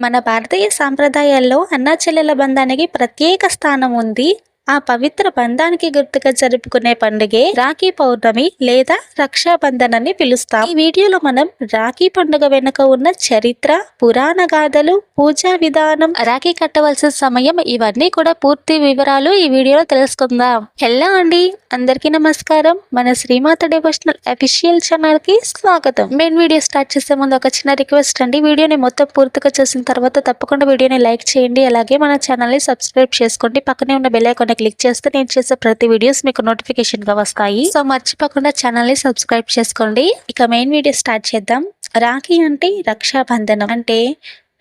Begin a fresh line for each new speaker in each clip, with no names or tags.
మన భారతీయ సాంప్రదాయాల్లో అన్నా చెల్లెల బంధానికి ప్రత్యేక స్థానం ఉంది. ఆ పవిత్ర బంధానికి గుర్తుగా జరుపుకునే పండుగే రాఖీ పౌర్ణమి లేదా రక్షాబంధన్ అని పిలుస్తాం. ఈ వీడియోలో మనం రాఖీ పండుగ వెనుక ఉన్న చరిత్ర పురాణ గాథలు పూజా విధానం రాఖీ కట్టవలసిన సమయం ఇవన్నీ కూడా పూర్తి వివరాలు ఈ వీడియోలో తెలుసుకుందాం. హలో అండి అందరికీ నమస్కారం. మన శ్రీమాత డివోషనల్ అఫీషియల్ ఛానల్కి స్వాగతం. మెయిన్ వీడియో స్టార్ట్ చేసే ముందు ఒక చిన్న రిక్వెస్ట్ అండి. వీడియోని మొత్తం పూర్తిగా చూసిన తర్వాత తప్పకుండా వీడియోని లైక్ చేయండి. అలాగే మన ఛానల్ని సబ్స్క్రైబ్ చేసుకోండి. పక్కనే ఉన్న బెల్ ఐకాన్ క్లిక్ చేస్తే నేను చేసే ప్రతి వీడియోస్ మీకు నోటిఫికేషన్గా వస్తాయి. సో మర్చిపోకుండా ఛానల్ని సబ్స్క్రైబ్ చేసుకోండి. ఇక మెయిన్ వీడియో స్టార్ట్ చేద్దాం. రాఖీ అంటే రక్షాబంధనం. అంటే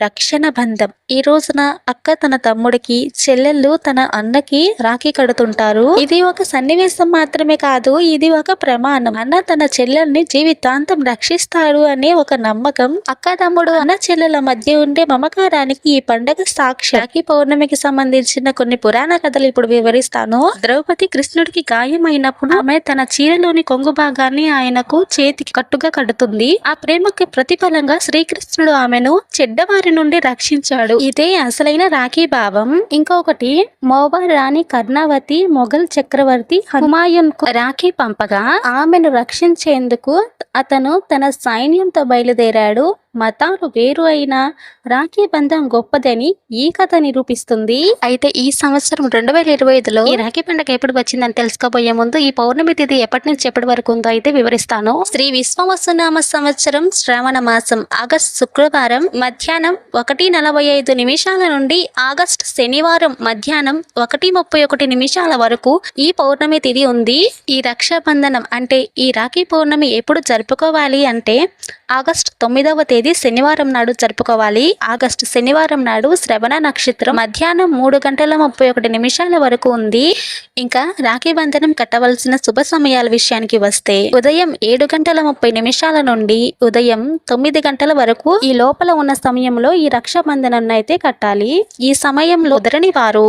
రక్షణ బంధం. ఈ రోజున అక్క తన తమ్ముడికి చెల్లెళ్ళు తన అన్నకి రాఖీ కడుతుంటారు. ఇది ఒక సన్నివేశం మాత్రమే కాదు ఇది ఒక ప్రమాణం. అన్న తన చెల్లెల్ని జీవితాంతం రక్షిస్తాడు అనే ఒక నమ్మకం అక్క తమ్ముడు అన్న చెల్లెల మధ్య ఉండే మమకారానికి ఈ పండగ సాక్షి. రాఖీ పౌర్ణమికి సంబంధించిన కొన్ని పురాణ కథలు ఇప్పుడు వివరిస్తాను. ద్రౌపది కృష్ణుడికి గాయమైనప్పుడు ఆమె తన చీరలోని కొంగు భాగాన్ని ఆయనకు చేతికి కట్టుగా కడుతుంది. ఆ ప్రేమకి ప్రతిఫలంగా శ్రీకృష్ణుడు ఆమెను చెడ్డవారి నుండి రక్షించాడు. ఇదే అసలైన రాఖీ భావం. ఇంకొకటి మోబా రాణి కర్ణావతి మొఘల్ చక్రవర్తి హుమాయున్కు రాఖీ పంపగా ఆమెను రక్షించేందుకు అతను తన సైన్యంతో బయలుదేరాడు. మతాలు వేరు అయినా రాఖీ బంధం గొప్పదని ఈ కథ నిరూపిస్తుంది. అయితే ఈ సంవత్సరం రెండు వేల ఇరవై ఐదులో ఈ రాఖీ పండుగ ఎప్పుడు వచ్చిందని తెలుసుకోబోయే ముందు ఈ పౌర్ణమి తిథి ఎప్పటి నుంచి ఎప్పటి వరకు ఉందో అయితే వివరిస్తాను. శ్రీ విశ్వవసునామ సంవత్సరం శ్రావణ మాసం ఆగస్ట్ శుక్రవారం మధ్యాహ్నం ఒకటి నలభై ఐదు నిమిషాల నుండి ఆగస్ట్ శనివారం మధ్యాహ్నం ఒకటి ముప్పై ఒకటి నిమిషాల వరకు ఈ పౌర్ణమి తిథి ఉంది. ఈ రక్షాబంధనం అంటే ఈ రాఖీ పౌర్ణమి ఎప్పుడు జరుపుకోవాలి అంటే ఆగస్ట్ తొమ్మిదవ తేదీ శనివారం నాడు జరుపుకోవాలి. ఆగస్టు శనివారం నాడు శ్రవణ నక్షత్రం మధ్యాహ్నం మూడు గంటల ముప్పై ఒకటి నిమిషాల వరకు ఉంది. ఇంకా రాఖీ బంధనం కట్టవలసిన శుభ సమయాల విషయానికి వస్తే ఉదయం ఏడు గంటల ముప్పై నిమిషాల నుండి ఉదయం తొమ్మిది గంటల వరకు ఈ లోపల ఉన్న సమయంలో ఈ రక్షాబంధనం అయితే కట్టాలి. ఈ సమయంలో కుదరని వారు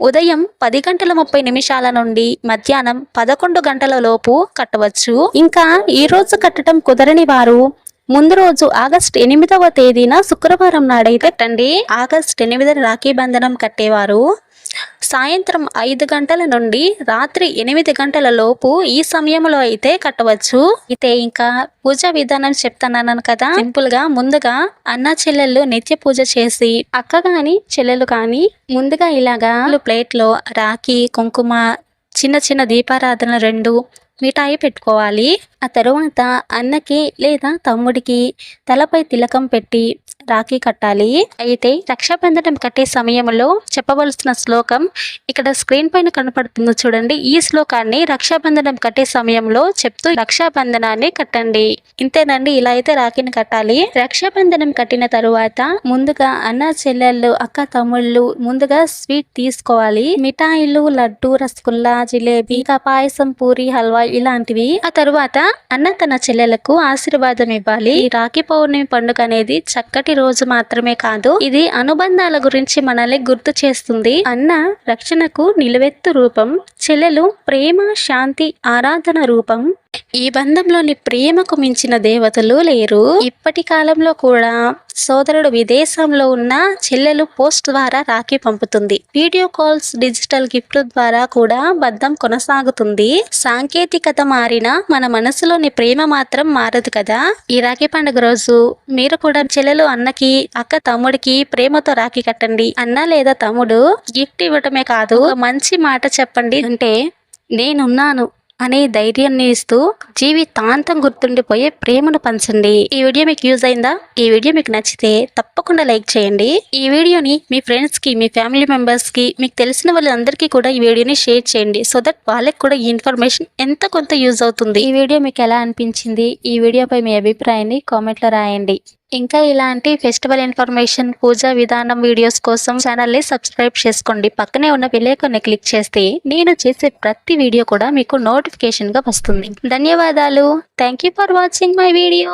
ఉదయం పది గంటల ముప్పై నిమిషాల నుండి మధ్యాహ్నం పదకొండు గంటల లోపు కట్టవచ్చు. ఇంకా ఈ రోజు కట్టడం కుదరని వారు ముందు రోజు ఆగస్ట్ ఎనిమిదవ తేదీన శుక్రవారం నాడైతే కట్టండి. ఆగస్ట్ ఎనిమిదిన రాఖీ బంధనం కట్టేవారు సాయంత్రం ఐదు గంటల నుండి రాత్రి ఎనిమిది గంటల లోపు ఈ సమయంలో అయితే కట్టవచ్చు. అయితే ఇంకా పూజ విధానం చెప్తానన్నాను కదా. సింపుల్గా ముందుగా అన్న చెల్లెళ్ళు నిత్య పూజ చేసి అక్క గాని చెల్లెలు కానీ ముందుగా ఇలాగా ప్లేట్లో రాఖీ కుంకుమ చిన్న చిన్న దీపారాధన రెండు మిఠాయి పెట్టుకోవాలి. ఆ తరువాత అన్నకి లేదా తమ్ముడికి తలపై తిలకం పెట్టి రాఖీ కట్టాలి. అయితే రక్షాబంధనం కట్టే సమయంలో చెప్పవలసిన శ్లోకం ఇక్కడ స్క్రీన్ పైన కనపడుతుంది చూడండి. ఈ శ్లోకాన్ని రక్షాబంధనం కట్టే సమయంలో చెప్తూ రక్షాబంధనాన్ని కట్టండి. ఇంతేనండి ఇలా అయితే రాఖీని కట్టాలి. రక్షాబంధనం కట్టిన తరువాత ముందుగా అన్న చెల్లెళ్ళు అక్క తమ్ముళ్ళు ముందుగా స్వీట్ తీసుకోవాలి. మిఠాయిలు లడ్డు రసగుల్లా జిలేబీ ఇంకా పాయసం పూరి హల్వా ఇలాంటివి. ఆ తరువాత అన్న తన చెల్లెలకు ఆశీర్వాదం ఇవ్వాలి. రాఖీ పౌర్ణమి పండుగ అనేది చక్కటి రోజు మాత్రమే కాదు ఇది అనుబంధాల గురించి మనల్ని గుర్తు చేస్తుంది. అన్న రక్షణకు నిలువెత్తు రూపం చెల్లెలు ప్రేమ శాంతి ఆరాధన రూపం ఈ బంధంలోని ప్రేమకు మించిన దేవతలు లేరు. ఇప్పటి కాలంలో కూడా సోదరుడు విదేశంలో ఉన్న చెల్లెలు పోస్ట్ ద్వారా రాఖీ పంపుతుంది. వీడియో కాల్స్ డిజిటల్ గిఫ్ట్ ద్వారా కూడా బద్దం కొనసాగుతుంది. సాంకేతికత మారినా మన మనసులోని ప్రేమ మాత్రం మారదు కదా? ఈ రాఖీ పండుగ రోజు మీరు కూడా చెల్లెలు అన్నకి అక్క తమ్ముడికి ప్రేమతో రాఖీ కట్టండి. అన్న లేదా తమ్ముడు గిఫ్ట్ ఇవ్వటమే కాదు మంచి మాట చెప్పండి. అంటే నేనున్నాను. అనే ధైర్యాన్ని ఇస్తూ జీవితాంతం గుర్తుండిపోయే ప్రేమను పంచండి. ఈ వీడియో మీకు యూజ్ అయిందా? ఈ వీడియో మీకు నచ్చితే తప్పకుండా లైక్ చేయండి. ఈ వీడియోని మీ ఫ్రెండ్స్కి మీ ఫ్యామిలీ మెంబర్స్కి మీకు తెలిసిన వాళ్ళందరికీ కూడా ఈ వీడియోని షేర్ చేయండి. సో దట్ వాళ్ళకి కూడా ఈ ఇన్ఫర్మేషన్ ఎంత కొంత యూజ్ అవుతుంది. ఈ వీడియో మీకు ఎలా అనిపించింది? ఈ వీడియోపై మీ అభిప్రాయాన్ని కామెంట్లో రాయండి. ఇంకా ఇలాంటి ఫెస్టివల్ ఇన్ఫర్మేషన్ పూజా విధానం వీడియోస్ కోసం ఛానల్ని సబ్స్క్రైబ్ చేసుకోండి. పక్కనే ఉన్న విలేకర్ని క్లిక్ చేస్తే నేను చేసే ప్రతి వీడియో కూడా మీకు నోటిఫికేషన్గా వస్తుంది. ధన్యవాదాలు. Thank you for watching my video